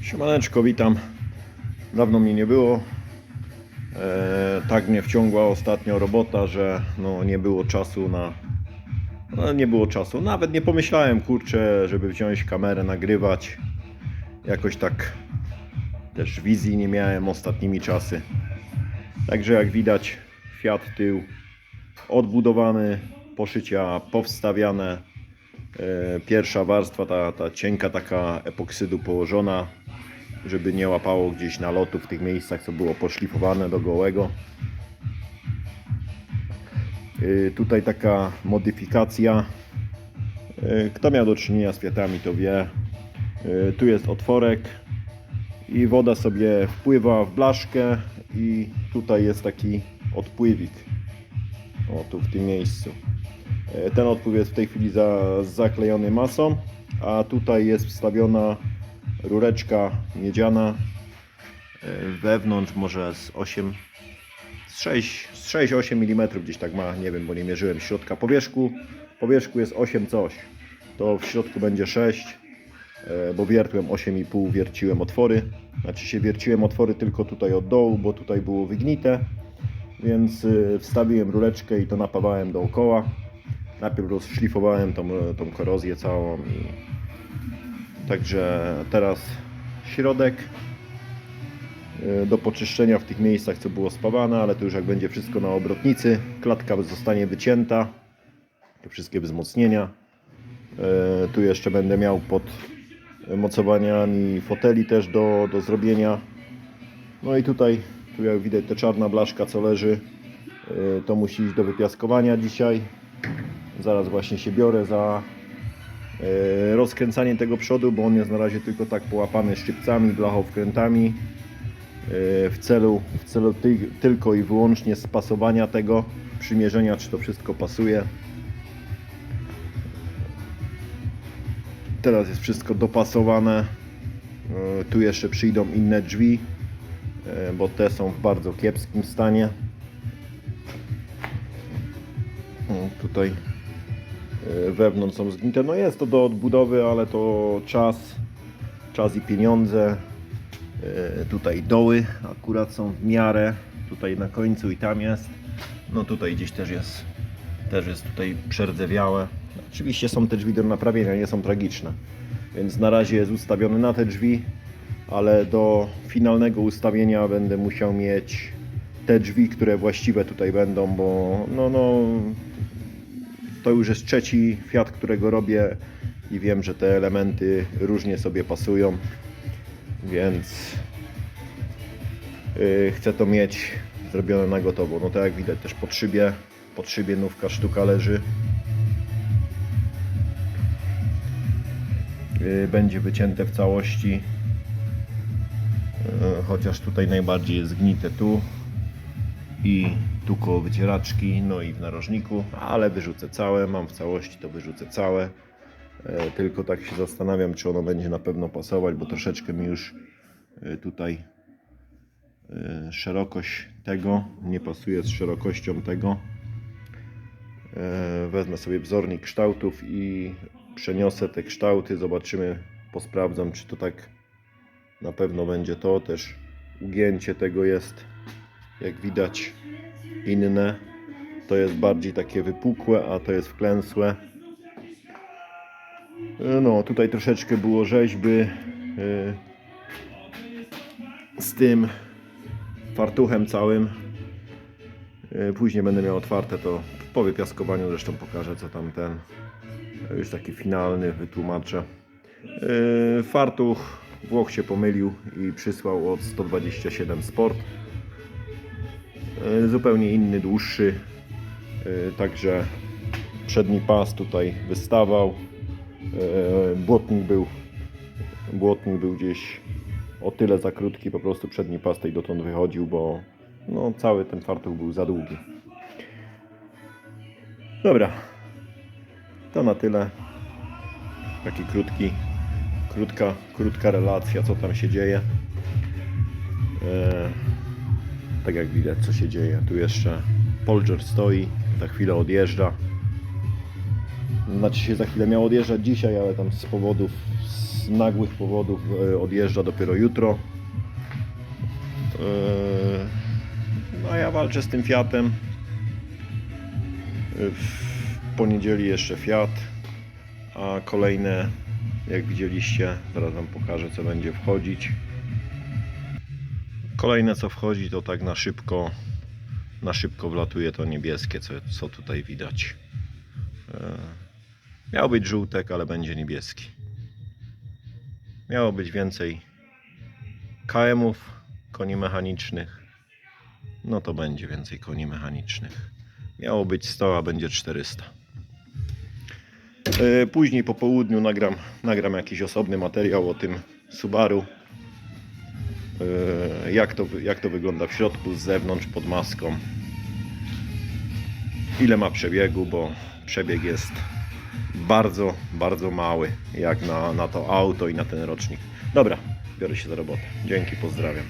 Siemaneczko, witam. Dawno mnie nie było. E, tak mnie wciągła ostatnio robota, że no, nie było czasu na. No, nie było czasu. Nawet nie pomyślałem, kurczę, żeby wziąć kamerę, nagrywać. Jakoś tak też wizji nie miałem ostatnimi czasy. Także jak widać, Fiat tył odbudowany, poszycia powstawiane. E, Pierwsza warstwa, ta, ta cienka taka epoksydu położona, żeby nie łapało gdzieś nalotu w tych miejscach, co było poszlifowane do gołego. E, Tutaj taka modyfikacja. E, Kto miał do czynienia z Fiatami, to wie. E, Tu jest otworek i woda sobie wpływa w blaszkę i tutaj jest taki odpływik. O, tu w tym miejscu. Ten odpływ jest w tej chwili za, zaklejony masą, a tutaj jest wstawiona rureczka miedziana e, wewnątrz może z 8 z 6 z 6-8 mm gdzieś tak ma, nie wiem, bo nie mierzyłem środka powierzchu. Powierzchu jest 8 coś. To w środku będzie 6, e, bo wiertłem 8,5, wierciłem otwory. Znaczy się wierciłem otwory tylko tutaj od dołu, bo tutaj było wygnite. Więc y, wstawiłem rureczkę i to napawałem dookoła. Najpierw rozszlifowałem tą, tą korozję całą i także teraz środek y, do poczyszczenia w tych miejscach co było spawane, ale to już jak będzie wszystko na obrotnicy, klatka zostanie wycięta, te wszystkie wzmocnienia. Y, Tu jeszcze będę miał pod mocowaniami foteli też do, do zrobienia. No i tutaj, tu jak widać ta czarna blaszka co leży, y, to musi iść do wypiaskowania dzisiaj. Zaraz właśnie się biorę za rozkręcanie tego przodu, bo on jest na razie tylko tak połapany szczypcami, blachowkrętami y, w celu, w celu ty, tylko i wyłącznie spasowania tego, przymierzenia czy to wszystko pasuje. Teraz jest wszystko dopasowane. Y, Tu jeszcze przyjdą inne drzwi, bo te są w bardzo kiepskim stanie. Tutaj wewnątrz są zgnite. No jest to do odbudowy, ale to czas, czas i pieniądze. Y, Tutaj doły akurat są w miarę. Tutaj na końcu i tam jest. No tutaj gdzieś też jest, też jest tutaj przerdzewiałe. Oczywiście są te drzwi do naprawienia, nie są tragiczne. Więc na razie jest ustawiony na te drzwi, ale do finalnego ustawienia będę musiał mieć te drzwi, które właściwe tutaj będą, bo no, no, to już jest trzeci Fiat, którego robię i wiem, że te elementy różnie sobie pasują, więc yy, chcę to mieć zrobione na gotowo. No tak jak widać też pod szybie, pod szybie nówka sztuka leży. Yy, Będzie wycięte w całości. Yy, Chociaż tutaj najbardziej jest gnite tu i tu koło wycieraczki, no i w narożniku, ale wyrzucę całe, mam w całości to wyrzucę całe. E, Tylko tak się zastanawiam, czy ono będzie na pewno pasować, bo troszeczkę mi już e, tutaj e, szerokość tego nie pasuje z szerokością tego. Wezmę sobie wzornik kształtów i przeniosę te kształty, zobaczymy, posprawdzam, czy to tak na pewno będzie to. Też ugięcie tego jest, jak widać, inne. To jest bardziej takie wypukłe, a to jest wklęsłe. E, No, tutaj troszeczkę było rzeźby e, z tym fartuchem całym. E, Później będę miał otwarte to po wypiaskowaniu, zresztą pokażę co tam ten już taki finalny wytłumaczę. Fartuch Włoch się pomylił i przysłał od 127 Sport. E, Zupełnie inny, dłuższy. E, Także przedni pas tutaj wystawał. E, Błotnik był, błotnik był gdzieś o tyle za krótki, po prostu przedni pas tej dotąd wychodził, bo no, cały ten fartuch był za długi. Dobra, to na tyle. Taki krótki, krótka, krótka relacja, co tam się dzieje. Tak jak widać, co się dzieje. Tu jeszcze Polger stoi, za chwilę odjeżdża. Znaczy się za chwilę miał odjeżdżać dzisiaj, ale tam z powodów z nagłych powodów e, odjeżdża dopiero jutro. E, No ja walczę z tym Fiatem. E, W poniedzieli jeszcze Fiat, a kolejne, jak widzieliście, zaraz Wam pokażę co będzie wchodzić. Kolejne co wchodzi to tak na szybko, na szybko wlatuje to niebieskie, co, co tutaj widać. E, Miał być żółtek, ale będzie niebieski. Miało być więcej KM-ów, koni mechanicznych. No to będzie więcej koni mechanicznych. Miało być 100, a będzie 400. E, Później po południu nagram, nagram jakiś osobny materiał o tym Subaru. E, Jak to, jak to wygląda w środku, z zewnątrz, pod maską. Ile ma przebiegu, bo przebieg jest bardzo, bardzo mały, jak na, na to auto i na ten rocznik. Dobra, biorę się za robotę. Dzięki, pozdrawiam.